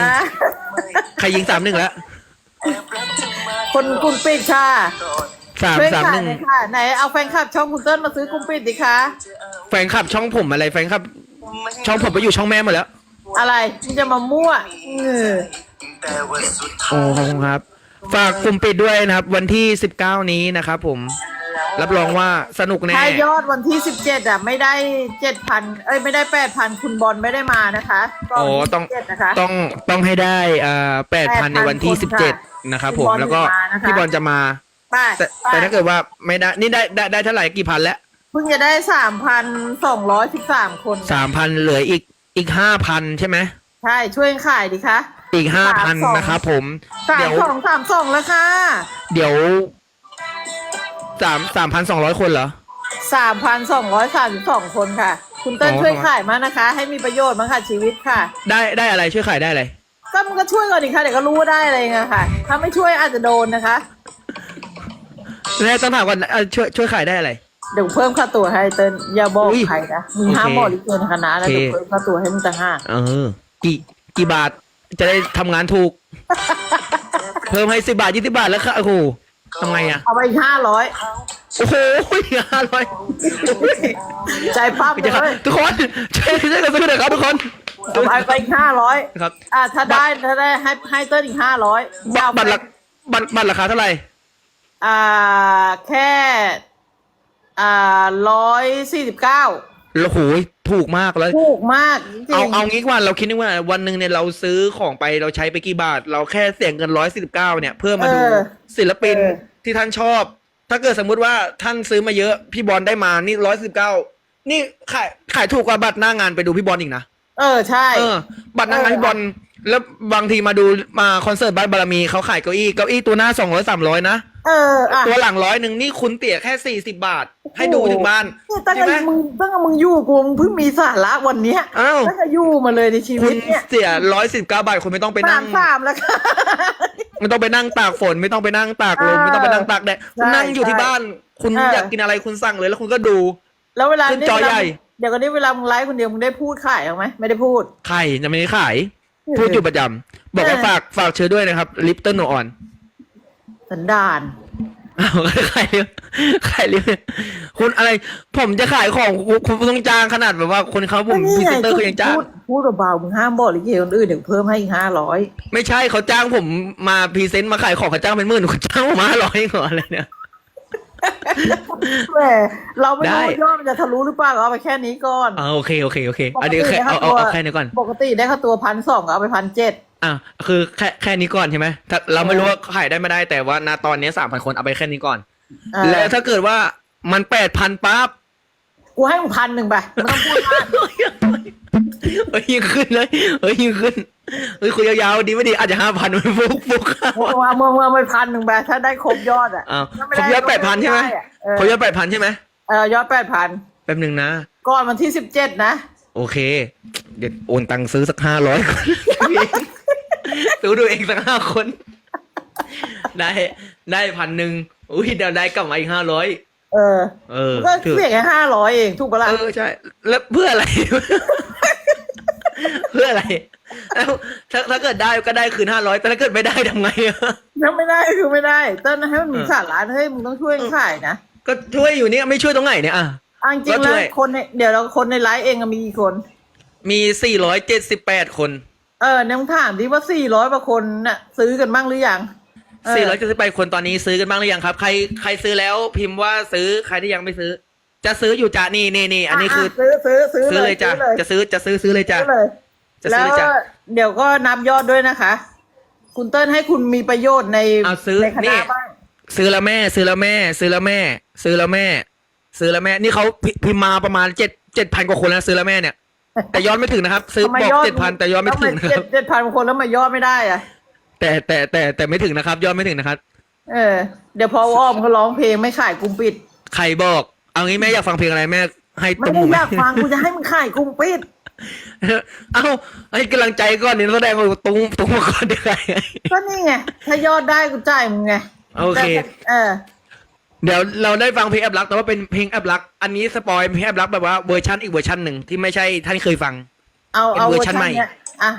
นะใครยิงสามหนึ่งแล้วคนกลุ่มปิดค่ะสามช่วยสามขาหยนึ่งหน่อยค่ะ ไหนเอาแฟนคลับช่องคุณเติ้ลมาซื้อกลุ่มปิดดิคะแฟนคลับช่องผมอะไรแฟนคลับ ช่องผมไปอยู่ช่องแม่หมดแล้ว อะไรมึงจะมามั่วเออโอ้ขอบคุณครับ ฝากกลุ่มปิดด้วยนะครับ วันที่สิบเก้านี้นะครับผม รับรองว่าสนุกแน่ถ้ายอดวันที่สิบเจ็ดอะ ไม่ได้เจ็ดพันเอ้ยไม่ได้แปดพันคุณบอลไม่ได้มานะคะก็อ๋อวันที่ต้อง17นะคะ ต้องต้องให้ได้อ่าแปดพันในวันที่8,000สิบคนเจ็ดค่ะนะครับผมพี่บอลแล้วก็จะมานะคะ พี่บอลจะมา ไปแต่ไปแต่ถ้าเกิดว่าไม่ได้นี่ได้ได้ได้เท่าไหร่กี่พันแล้วเพิ่งจะได้สามพันสองร้อยสิบสามคนสามพันเหลืออีกอีกห้าพันใช่ไหมใช่ช่วยขายดิคะ อีกห้าพันสามสอง นะครับผมสามเดี๋ยว สองสามสองแล้วค่ะ เดี๋ยว สามสามพันสองร้อยคนเหรอ สามพันสองร้อยสามสิบสองคนค่ะ คุณเติ้ลอ๋อ ช่วยขายมากนะคะ ให้มีประโยชน์มากค่ะชีวิตค่ะ ได้ได้อะไรช่วยขายได้อะไร ก็มันก็ช่วยก่อนดิค่ะเดี๋ยวก็รู้ว่าได้อะไรไงค่ะ ถ้าไม่ช่วยอาจจะโดนนะคะ แม่ต้องถามก่อนเอ่อช่วยช่วยขายได้อะไร เดี๋ยวเพิ่มค่าตัวให้เติ้ลอย่าบอกอุ๊ยใครนะมึงโอเคห้ามบอกลิเกในคณะนะโอเค เดี๋ยวเพิ่มค่าตัวให้มึงต่างหากเออ กี่กี่บาทจะได้ทำงานถูก เพิ่มให้สิบาทยี่สิบาทแล้วค่ะโอ้โห ทำไงอะเอาไปห้าร้อยโอ้โหห้าร้อยใจปั๊บเลจะครับยทุกคนช่วยช่วยกันซื้อหน่อยครับทุกคนเอาไปไปห้าร้อยครับอ่าถ้าได้ถ้าได้ให้ให้เติ้ลอีกห้าร้อยบัตรบัตรละบัตรบัตรราคาเท่าไหร่อ่าแค่อ่าร้อยสี่สิบเก้าโอ้โหถูกมากเลยถูกมากจริงๆเอาเอางี้กว่าเราคิดนึกว่าวันหนึ่งเนี่ยเราซื้อของไปเราใช้ไปกี่บาท เราแค่เสียเงินร้อยสิบเก้าเนี่ยเพื่อมาดูเออ ศิลปินเออ ที่ท่านชอบ ถ้าเกิดสมมุติว่าท่านซื้อมาเยอะพี่บอลได้มานี่ร้อยสิบเก้านี่ขายขายถูกกว่าบัตรหน้างานไปดูพี่บอลอีกนะ เออใช่ เออบัตรหน้างานเออ พี่บอลแล้วบางทีมาดูมาคอนเสิร์ตบ้านบารมีเขาขายเก้าอี้เก้าอี้ตัวหน้าสองร้อยสามร้อยนะ เอออะตัวหลังร้อยหนึ่งนี่คุณเตี่ยแค่สี่สิบาท ให้ดูถึงบ้านเนี่ยตั้งใช่ไหมแต่มึงตั้งแต่มึงอยู่กูมึงเพิ่งมีสาระวันเนี้ยอ้าวตั้งแต่อยู่มาเลยในชีคุวิณตเนี่ยเสียร้อยสิบเก้าบาทคุณไม่ต้องไปสานั่มง สามแล้วค่ะ ไม่ต้องไปนั่งตากฝน ไม่ต้องไปนั่งตากลมเออไม่ต้องไปนั่งตากแดดคุณนั่งอยู่ใช่ที่บ้าน คุณเอออ อยากกินอะไรคุณสั่งเลยแล้วคุณก็ดู แล้วเวลาขึ้นนี้จอเวลาใหญ่ เดี๋ยวกันนี้เวลามึงไลฟ์คนเดียวมึงได้พูดขายเอาไหมไม่ได้พูด ไข่จะไม่ได้ขาย พูดอยู่ประจำบอกว่าเออ ฝากฝากเชิญด้วยนะครับลิปเตอร์โนออน สันดานอ้าวขายเรื่องขายเรื่องคุณอะไร ผมจะขายของคุณคุณต้องจ้างขนาดแบบว่าคนเขาผมพรีเซนเตอร์เขายังจ้าง พูดพูดเบาๆมึงห้ามบอกลิเกคนอื่นเดี๋ยวเพิ่มให้อีกห้าร้อย ไม่ใช่เขาจ้างผมมาพรีเซนต์มาขายของเขาจ้างเป็นหมื่นเขาจ้างผมมาร้อยเหรออะไรเนี่ย แหมเราไม่รู้ได้ว่ายอดมันจะทะลุหรือเปล่าเอาไปแค่นี้ก่อน อ่าโอเคโอเคโอเคอันนี้แค่เอาเอาเอาแค่นี้ก่อน ปกติได้ค่าตัวพันสองเอาไปพันเจ็ด อะคือแค่แค่นี้ก่อนใช่ไหมถ้าเราไม่รู้ว่าขายได้ไม่ได้แต่ว่าณตอนนี้สามพันคนเอาไปแค่นี้ก่อน แล้วถ้าเกิดว่ามันแปดพันปั๊บ กูให้มึงพันหนึ่งไปไม่ต้องพูดมาก เฮ้ยยิงขึ้นเลยเฮ้ยยิงขึ้นเฮ้ยคุยยาวๆดีไม่ดีอาจจะห้าพันมันฟุกฟุกเมื่อเมื่อเมื่อไม่พันหนึ่งไปถ้าได้ครบยอดอะอ้าวถ้าไม่ครบยอดแปดพันใช่ไหมเออครบยอดแปดพันใช่ไหมเออยอดแปดพันแป๊บหนึ่งนะก่อนวันที่สิบเจ็ดนะ โอเค เดี๋ยวโอนตังค์ซื้อสักห้าร้อยคนซื้อดูเองสักห้าคน ได้ได้พันหนึ่งอุ้ยเดี๋ยวได้กลับมาอีกห้าร้อยเออ เออก็ถือเสียแค่ห้าร้อยเองถูกปะล่ะเออใช่ แล้วเพื่ออะไร เพื่ออะไรแล้วถ้าถ้าเกิดได้ก็ได้คืนห้าร้อยแต่ถ้าเกิดไม่ได้ทำไงอะถ้าไม่ได้คือไม่ได้เต้นให้มันมีเออสาระเฮ้ยมึงต้องช่วยขายนะก็ช่วยอยู่เนี่ยไม่ช่วยตรงไหนเนี่ยอะอะจริงก็ๆช่แล้ววย คนในเดี๋ยวเราคนในไลฟ์เองอะมีกี่คน มีสี่ร้อยเจ็ดสิบแปดคนเออเนี่ยมึงถามดิว่าสี่ร้อยกว่าคนน่ะ ซื้อกันบ้างหรือยังเสี่ร้อยเจ็ดสิบแปดคนตอนนี้ซื้อกันบ้างหรือยังครับ ใครใครซื้อแล้วพิมพ์ว่าซื้อใครที่ยังไม่ซื้อ จะซื้ออยู่จ้ะนี่นี่นี่อันนี้คือะซื้อซื้อซื้อซื้อเลยจ้ะซื้อเลยจะซื้อจะซื้อซื้อเลยจ้ะซื้อเลยจะแล้ซื้วอจ้ะเดี๋ยวก็นับยอดด้วยนะคะ คุณเติ้ลให้คุณมีประโยชน์ในเอาซื้อในคนี่ณะบ้างซื้อแล้วแม่ ซื้อแล้วแม่ ซื้อแล้วแม่ ซื้อแล้วแม่ ซื้อแล้วแม่ นี่เขาพิพิมพ์มาประมาณเจ็ดเจ็ดพันกว่าคนแล้วซื้อแล้วแม่เนี่ย แต่ยอดไม่ถึงนะครับ ซื้อทำไมบอกยอเจ็ดพันแต่ยอดไม่ถึงนะคเจ็รัดบเจ็ดพันคนแล้วมายอดไม่ได้อะแต่แต่แต่แต่ไม่ถึงนะครับ ยอดไม่ถึงนะครับ เออ เดี๋ยวพออ้อมเขาร้องเพลงไม่ขายกลุ่มปิด ใครบอก เอางี้แม่อยากฟังเพลงอะไรแม่ ให้ไม่ตุ้มได้หูไหมอยากฟังกูจะให้มึงขายกลุ่มปิดเอ้าให้กำลังใจก่อนนี่แสดงว่าตุ้มตุ้มมาก่อนได้ไงก็นี่ไงถ้ายอดได้กูจ่ายมึงไงโอเคแต่เออ เดี๋ยวเราได้ฟังเพลงแอบรัก แต่ว่าเป็นเพลงแอบรัก อันนี้สปอยเพลงแอบรักแบบว่าเวอร์ชันอีกเวอร์ชันหนึ่งที่ไม่ใช่ท่านเคยฟัง เอาเป็นเอาเวเวออร์ร์ชัชันนใหม่เนี้ยอะ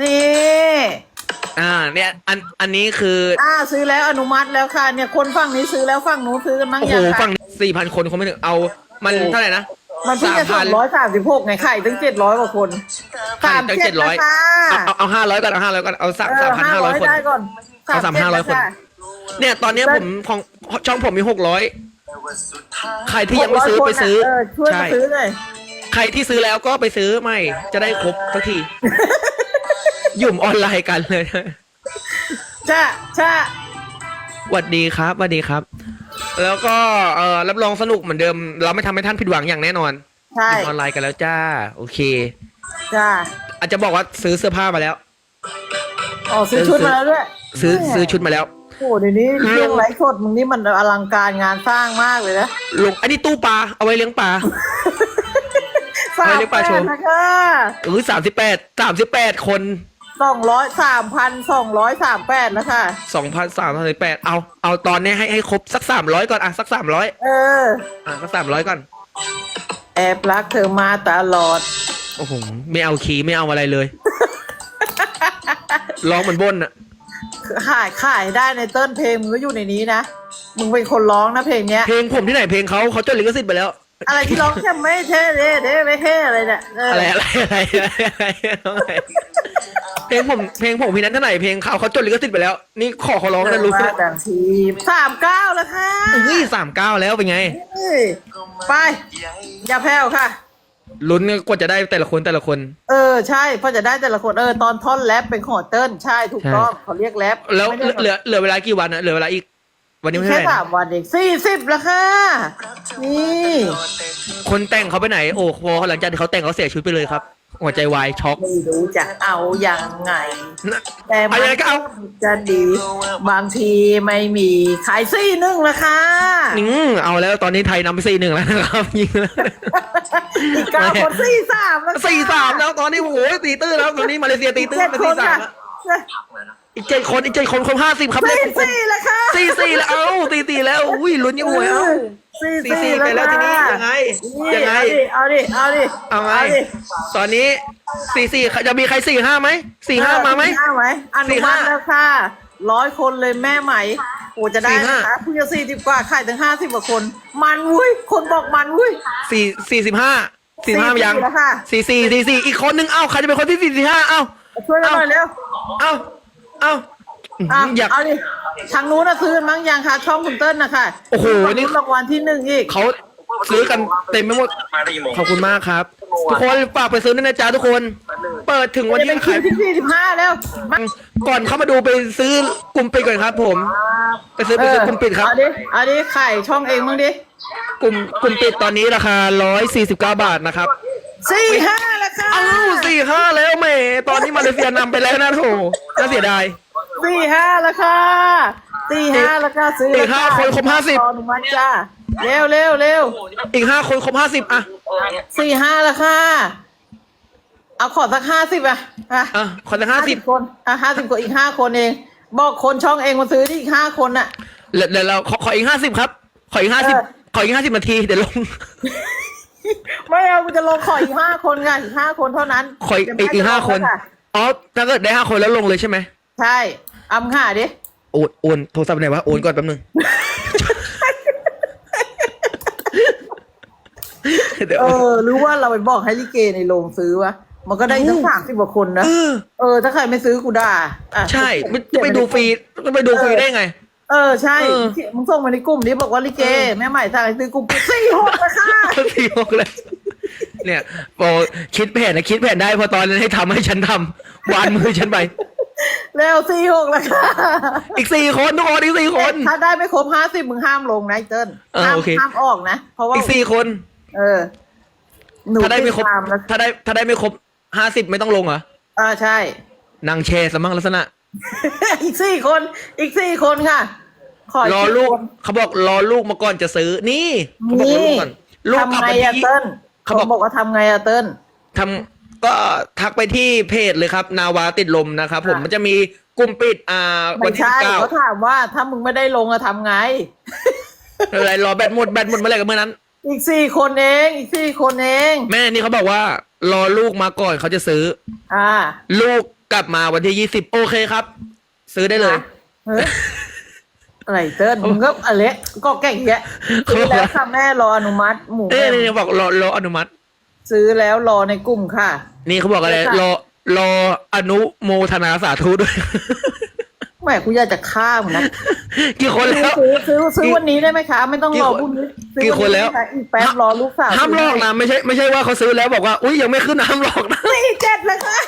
นี่ อ่า เนี่ยอันอันนี้คืออ่าซื้อแล้วอนุมัติแล้วค่ะ เนี่ยคนฝั่งนี้ซื้อแล้วฝั่งนู้นซื้อกันมั้งโอ้โหยังค่ะฝั่งสี่พันคนเขาไม่ถึงเอา มันโอ้เท่าไหร่นะมันเพิ่งจะสองร้อยสามสิบหกไงไข่ถึงเจ็ดร้อยกว่าคนไข่ตั้ง37 700นะคะเอาเอาเอาห้าร้อยก่อนเอาห้าร้อยก่อนเอาสามเอสาอมพันห้าห้าร้ร้ออยยคน ได้ก่อนเอาสามห้าร้อยคนะเนี่ยตอนเนี้ยได้ผมของช่องผมมีหกร้อยใครที่ยังไม่ซื้อ600ไปซื้อคนน่ะเออช่วยใช่มาซื้อเลยใครที่ซื้อแล้วก็ไปซื้อไม่จะได้ครบสักที หยุ่มออนไลน์กันเลยจ้าจ้าหวัดดีครับหวัดดีครับ แล้วก็เออรับรองสนุกเหมือนเดิม เราไม่ทำให้ท่านผิดหวังอย่างแน่นอนใช่หยุมออนไลน์กันแล้วจ้า โอเค จ้าอาจจะบอกว่าซื้อเสื้อผ้ามาแล้ว อ๋อซื้อชุดมาแล้วด้วยซื้อซื้อชุดมาแล้วโอ้โหเดี๋ยวนี้เรื่องไลฟ์สดมึงนี่มันอลังการงานสร้างมากเลยนะลงอันนี้ตู้ปลาเอาไว้เลี้ยงปลาสามไม่ได้ปแปลาดโชว์นะคะเออสามสิบแปดสามสิบแปดคน สองร้อยสามพันสองร้อยสามแปดนะคะสองพันสามพันแปดเอา เอาตอนนี้ให้ให้ครบสักสามร้อยก่อนอะสักสามร้อยเออ อะสักสามร้อยก่อน แอบรักเธอมาตลอด โอ้โห ไม่เอาคีย์ไม่เอาอะไรเลย ร้องเหมือนบนอะขายขายได้ในเต้นเพลงมึงก็อยู่ในนี้นะ มึงเป็นคนร้องนะเพลงเนี้ย เพลงผมที่ไหนเพลงเขาเขาจดลิขสิทธิ์ไปแล้ว อะไรที่ร้องแค่ไม่เท่เด้เด้ไม่เท่อะไรเนี่ยเอออะไรอะไรอะไรอะไรเพลงผมเพลงผมพี่นั้นเท่าไหร่เพลงเขาเขาจดลิขสิทธิ์ไปแล้ว นี่ขอเขาร้องนะรู้เดินมาดังทีสามเก้าแล้วค่ะเฮ้ยสามเก้าแล้วเป็นไง เฮ้ยไป อย่าแพ้วค่ะ ลุ้นกว่าจะได้แต่ละคนแต่ละคน เออใช่เพราะจะได้แต่ละคนเออตอนท่อนแรปเป็นของเติ้ลใช่ถูกต้องเขาเรียกแรปแล้วไม่ได้เหลือเหลือเวลากี่วันอะเหลือเวลาอีก วันนี้ไม่แค่เท่าไหร่สามวันเองสี่สิบแล้วค่ะ นี่ คนแต่งเขาไปไหน โอ้พอหลังจากที่เขาแต่งเขาเสียชีวิตไปเลยครับ หัวใจวายช็อก ไม่รู้จะเอายังไง แต่เอายังไงก็เอา จะดี บางทีไม่มีขายซี่นึ่งละค่ะอืมเอาแล้วตอนนี้ไทยนำไปสี่หนึ่งแล้วนะครับยิงแล้วอีกเก้าคนสี่สามแล้วค่ะสี่สามแล้วตอนนี้โอ้โหตีตื้นแล้วตอนนี้มาเลเซียตีตื้นเจ็ดเป็นคสี่นสามค่ะแล้ว อีกเจ็ดคนอีกเจ็ดคนคนห้าสิบครับเลสี่ขกลมสี่แล้วค่ะสี่สี่แล้วเอ้าตีตีแล้วอุ้ยลุ้นยิ่งหวยเอ้าสี่สี่สี่ไปแล้วทีนี้ยังไงยังไงเอาดิเอาดิเอาไงดิตอนนี้สี่สี่จะมีใครสี่ห้าไหมสี่ห้ามาไหมสี่ห้าไหมอสี่นุห้ามัติแล้วค่ะร้อยคนเลยแม่ไหมโอ้จะได้สี่ห้านะคะผู้จะสี่สิบกว่าขายถึงห้าสิบกว่าคน มันวุ้ยคนบอกมันวุ้ยสี่สี่สิบห้าสี่ห้ายังแล้วค่ะสี่สี่สี่สี่อีกคนนึงเอ้าใครจะเป็นคนที่สี่สิบห้าเอ้าช่วยกันหน่อยเร็วเอ้า เอ้าอะอยาก เอาดิทางนู้นนะซื้อกันมั้งยังคะช่องคุณเติ้ลนะคะโอ้โหนี่รางวัลที่หนึ่งอีก เขาซื้อกันเต็มไปหมดขอบคุณมากครับ ทุกคนฝากไปซื้อด้วยนะจ๊ะทุกคน เปิดถึงวันจะที่เป็นคิขาวยที่สี่สิบห้าแล้วมาก่อนเข้ามาดูไปซื้อกลุ่มปิดก่อนครับ ผม ไปซื้อไปซื้อกลุ่มปิดครับ เอาดิเอาดิไข่ช่องเองมั้งดิ กลุ่มกลุ่มปิดตอนนี้ราคา 149 บาทนะครับ สี่ห้าแล้วค่ะอ้าวสี่ห้าแล้วแหม่ตอนนี้มาเลเซียนำไปแล้วนะโถน่าเสียดาย สี่ห้าแล้วค่ะสี่ห้าแล้วค่ะซื้ออีกห้าคนครบ50ตอนมันจ้าเร็วเร็วเร็วอีกห้าคนครบห้าสิบอะสี่ห้าแล้วค่ะ เอาขอสักห้าสิบอะอะอะคนละห้าสิบคน อะห้าสิบคนอีกห้าคนเอง บอกคนช่องเองมาซื้อที่อีกห้าคนน่ะ เดี๋ยวเดี๋ยวเราขอขออีกห้าสิบครับ ขออีกห้าสิบเออขออีกห้าสิบนาทีเดี๋ยวลง ไม่เอากูจะลงขออีกห้าคนค่ะอีกห้าคนเท่านั้นขออีกเดี๋ยวแม่อีกห้าจะลงคนแล้วะอ๋อถ้าเกิดได้ห้าคนแล้วลงเลยใช่ไหมใช่อำค่ะดิโอนโอนโทรศัพท์ไหนวะโอนก่อนแป๊บนึงเดี๋ยวเออหรือว่าเราไปบอกให้ลิเกในโรงซื้อวะมันก็ได้ตั้งสามสิบกว่าคนนะเออ เออ ถ้าใครไม่ซื้อกูด่าอะ ใช่มันจะไปดูฟรีจะไปดูฟรีได้ไง เออใช่เออมึงส่งมาในกลุ่มนี้บอกว่าลิเกแม่ใหม่สั่งให้ซื้อกลุ่มสี่หกนะค่ะสี่หกเลยเนี่ยพอคิดแผนนะคิดแผนได้พอตอนนั้นให้ทำให้ฉันทำวานมือฉันไป แล้วสี่หกแล้วค่ะอีกสี่คนทุกคนอีกสี่คน ถ้าได้ไม่ครบห้าสิบมึงห้ามลงนะไอ้เติ้ลเออห้ามโอเค ห้ามออกนะ เพราะว่าอีกสี่คน เออหนูถ้าได้ไม่ครบ ติตามแล้วถ้าได้ถ้าได้ไม่ครบห้าสิบไม่ต้องลงเหรออ่าใช่ นางแชร์สมั่งลักษณะ อีกสี่คน อีกสี่คนค่ะ ขอรอสี่ลูกคนเขาบอกรอลูกมาก่อนจะซื้อนี่เขาบอกรอลูกก่อนลูกกลับทำไงมาอะที่เติ้ลเขาเขาบอกบอกว่าทำไงอะเติ้ลทำก็ทักไปที่เพจเลยครับ นาวาติดลมนะครับ ผมอะมันจะมีกลุ่มปิดอ่าวัไม่นที่ใช่สิบเก้าเขาถามว่าถ้ามึงไม่ได้ลงอะทำไงอะไรรอแบตหมดแบตหมดเมื่อไหร่กันเมื่อนั้น อีกสี่คนเองอีกสี่คนเอง แม่นี่เขาบอกว่า รอลูกมาก่อนเขาจะซื้อ อ่า ลูกกลับมาวันที่ยี่สิบโอเคครับ ซื้อได้เลยเฮ้ย อะไรเติ้ลมึงก็อะไรก็แก่งแยะซื้อแล้วค่ะแม่รออนุมัติ หมูเอ้ยแม่นี่บอกรอรออนุมัติ ซื้อแล้วรอในกลุ่มค่ะ นี่เขาบอกอะไรใช่ค่ะรอรออนุโมทนาสาธุด้วยแหมกูอยากจะฆ่ามึงนะกี่คนแล้วซื้อซื้อซื้อวันนี้ได้ไหมคะ ไม่ต้องรอพรุ่งนี้ซื้อกี่คนแล้วได้ไหมะอีกแป๊บรอลูกสาวห้ามลอกนะไม่ใช่ไม่ใช่ว่าเขาซื้อแล้วบอกว่าอุ้ยยังไม่ขึ้นนะห้ามลอกนะสี่เจ็ดเลยค่ะ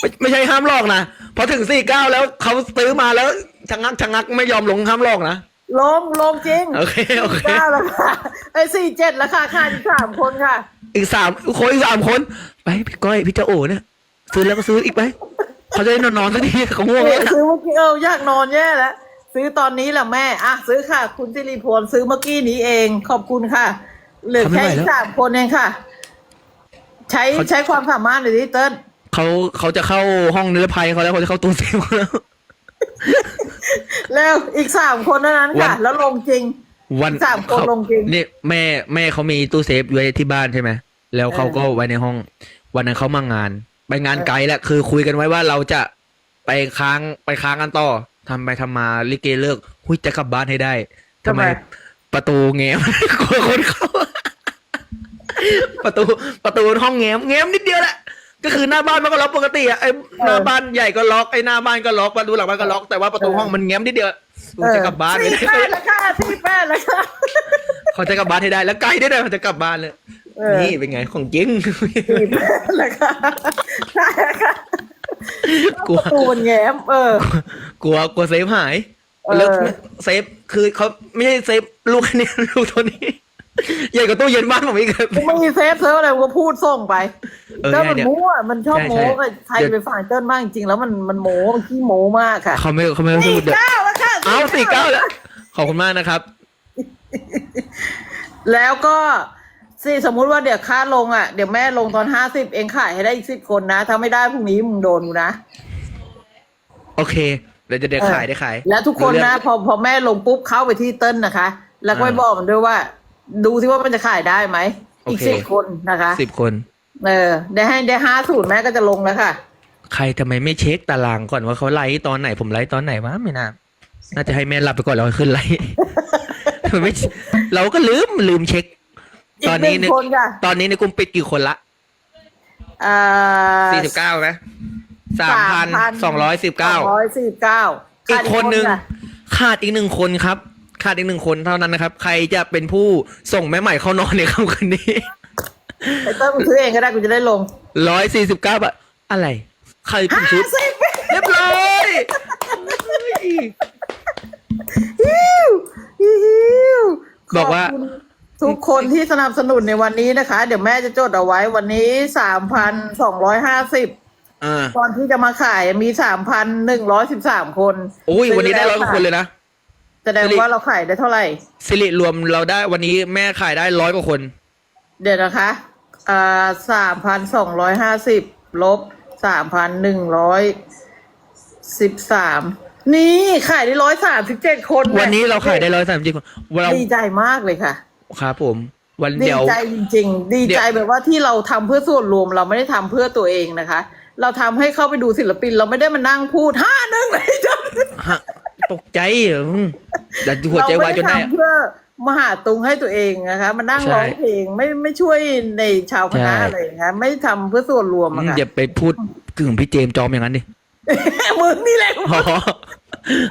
ไม่ไม่ใช่ห้ามลอกนะพอถึงสี่เก้าแล้วเขาซื้อมาแล้ว ชะงักชะงักไม่ยอมลงห้ามลอกนะ ลงลงจริงโอเคโอเคเก้าแล้วค่ะไอ้สี่เจ็ดแล้วค่ะค่ะอีกสามคนค่ะ อีกสามคนอีกสามคน ไปพี่ก้อยพี่เจ้าโอเนี่ย ซื้อแล้วก็ซื้ออีกไปเขาจะได้นอนๆสักทีเขาง่วงแล้วซื้อเมื่อกี้เอออยากนอนแย่แล้วซื้อตอนนี้แหละแม่อะซื้อค่ะ คุณสิริพลซื้อเมื่อกี้นี้เองขอบคุณค่ะเหลือแค่อีกสามคนเองค่ะ ใช้ใช้ความสามารถหน่อยดิเติ้ลเขาเขาจะเข้าห้องนิรภัยเขาแล้วเขาจะเข้าตู้เซฟเขาแล้ว แล้วอีกสามคนเท่านั้นค่ะ วัน แล้วลงจริง วันสามคนเขาลงจริง นี่แม่แม่เขามีตู้เซฟไว้ที่บ้านใช่ไหมแล้วเขาก็ไว้ในห้อง วันนั้นเขามางาน ไปงานไกลแหละคือคุยกันไว้ว่าเราจะไปค้างไปค้างกันต่อทำไปทำมาลิเกเลิกหุยจะกลับบ้านให้ได้ทำไมทำไม ประตูแง้ม กลัวคนเข้า ประตูประตูห้องแง้มแง้มนิดเดียวแหละ ก็คือหน้าบ้านมันก็ล็อกปกติอะไอ้หน้าบ้านใหญ่ก็ล็อกไอ้หน้าบ้านก็ล็อกประตูหลังบ้านก็ล็อกแต่ว่าประตูห้องมันแง้มนิดเดียวกูจะกลับบ้านสี่ไม่แปได้ดแล้วค่ะสี่แปดแล้วค่ะเขาจะกลับบ้านให้ได้แล้วไกลได้เลยเขาจะกลับบ้านเลยเออนี่เป็นไงของจริงสี่แปดแล้วค่ะใช่ค่ะกลัวประตูมันแง้มเออ กลัวกลัวเซฟหายเออแล้วเซฟคือเขาไม่ใช่เซฟลูกแค่นี้ลูกตัวนี้ ใหญ่กว่าตู้เย็นบ้านผมอีกครับ กูไม่มีเซฟเซิร์ฟอะไรกูก็พูดส่งไปเออเติ้ลมันเนี่ยโม้อะมันชอบใช่โม้ใช่กับใครเดี๋ยวไปฝ่ายเติ้ลมากจริงๆแล้วมันมันโม้มันขี้โม้มากค่ะเขาไม่เขาไม่พูสี่ดเดี๋ยวเก้าแล้วค่ะเอาสี่เก้าแล้วขอบคุณมากนะครับ แล้วก็สิสมมุติว่าเดี๋ยวค่าลงอะเดี๋ยวแม่ลงตอนห้าสิบเองขายให้ได้อีกสิบคนนะ ถ้าไม่ได้พรุ่งนี้มึงโดนกูนะ โอเคเดี๋ยวจะเดี๋ยวขายได้ขายแล้วทุกคนรู้เรื่นะองพอพอแม่ลงปุ๊บเข้าไปที่เติ้ลนะคะ แล้วก็ไปอ่าบอกมันด้วยว่า ดูซิว่ามันจะขายได้ไหม อีกโอเค สิบคนนะคะ สิบคน เออ ได้ให้ได้ห้าสูตรแม่ก็จะลงแล้วค่ะ ใครทำไมไม่เช็คตารางก่อนว่าเขาไลฟ์ตอนไหนผมไลฟ์ตอนไหนวะไม่น่าน่าจะให้แม่รับไปก่อนแล้วค่อยขึ้นไลฟ์ ทำไมไม่เราก็ลืมลืมเช็ค อีกตอนหนึ่นี้งในคนค่ะตอนนี้ในกลุ่มปิดกี่คนละอ่าสี่สิบเก้าไหมสามพันสองร้อยสิบเก้าร้อยสี่สิบเก้าอีกคนหนึ่งขาดอีกหนึ่งคนครับ ขาดอีกหนึ่งคนเท่านั้นนะครับ ใครจะเป็นผู้ส่งแม่ใหม่เข้านอนในค่ำคืนนี้ไอ้เติ้ลมึงซื้อเองก็ได้กูจะได้ลงร้อยสี่สิบเก้าบาทอะไร ใครเพิ่งชุดสิบเรียบร้อยฮิวฮิวบอกว่าขคุณทุกคนที่สนับสนุนในวันนี้นะคะ เดี๋ยวแม่จะจดเอาไว้วันนี้สามพันสองร้อยห้าสิบอ่าตอนที่จะมาขายมีสามพันหนึ่งร้อยสิบสามคน โอ้ย วันนี้ได้ร้อยกว่าคนเลยนะ แสดงว่าเราขายได้เท่าไหร่ สิริรวมเราได้วันนี้แม่ขายได้ร้อยกว่าคน เดี๋ยวนะคะอ่าสามพันสองร้อยห้าสิบลบสามพันหนึ่งร้อยสิบสามนี่ขายได้ร้อยสามสิบเจ็ดคนวันนี้เราขายได้ร้อยสามสิบคนเราดีใจมากเลยค่ะ ครับผม วันดีเดียว ใจจริง ๆ ดีเดี๋ใจยวแบบว่าที่เราทำเพื่อส่วนรวมเราไม่ได้ทำเพื่อตัวเองนะคะ เราทำให้เข้าไปดูศิลปิน เราไม่ได้มานั่งพูดห้าหนึ่งเลยจ้ะฮะ ตกใจเหรออืมแต่หัวใจวายจนได้เราไม่ทำเพื่อมหาตุงให้ตัวเองนะคะมานั่งใช่ ร้องเพลงไม่ไม่ช่วยในชาวคณะใช่อะไรนะคะไม่ทำเพื่อส่วนรวมอือะมค่ะอย่าไปพูดถึงพี่เจมส์จอมอย่างนั้นดิมึงนี่แหละอ๋อ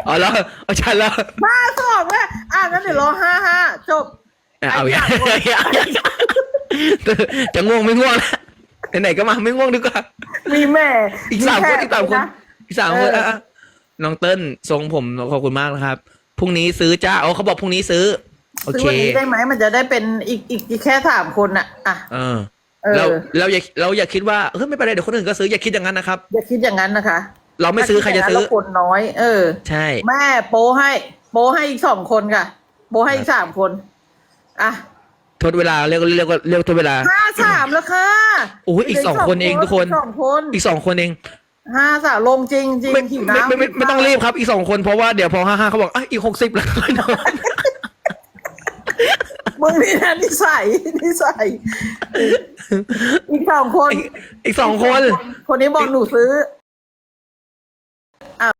เอาแล้วเอาฉันแล้วห้าสองแล้วอะงั้นเดี๋ยวรอห้าห้าจบเอาไอ้อย่าอย่างจะง่วงไม่ง่วงแล้วไหนๆก็มาไม่ง่วงดีกว่ามีแม่อีกสามคนอีกสามคนนะอีกสามคนอะอะ น้องเติ้ลทรงผมขอบคุณมากนะครับพรุ่งนี้ซื้อจ้าอ๋อเขาบอกพรุ่งนี้ซื้อ โอซื้อเควันนี้ได้ไหมมันจะได้เป็นอีกอีกอีกแค่สามคนน่ะอะ เออเออ เราเราอย่าเราอย่าคิดว่าเฮ้ยไม่เป็นไรเดี๋ยวคนอื่นก็ซื้ออย่าคิดอย่างนั้นนะครับ อย่าคิดอย่างนั้นนะคะเราไม่ซื้อใครจะซื้อ ถ้าคิดย่างนั้นเราคนน้อย เออ ใช่ แม่โปให้ โปให้อีกสองคนค่ะ โปให้อีกสามคน อะทดเวลาเรียกเรียกว่าเรียกทดเวลา ห้าสามแล้วค่ะโอ้ยอีกสองคนเองทุกคนอีสองคน อีกสองคนเอง ห้าสามลงจริงจริงไม่หิวไม่น้ำไม่ไม่ไม่ต้องรีบครับ อีกสองคนเพราะว่าเดี๋ยวพอห้าห้าเขาบอกอะอีกหกสิบแล้วมึงนี่นะนิสัยนิสัยอีกสองคน อีกอีกสองคน คนนี้บอกหนูซื้อ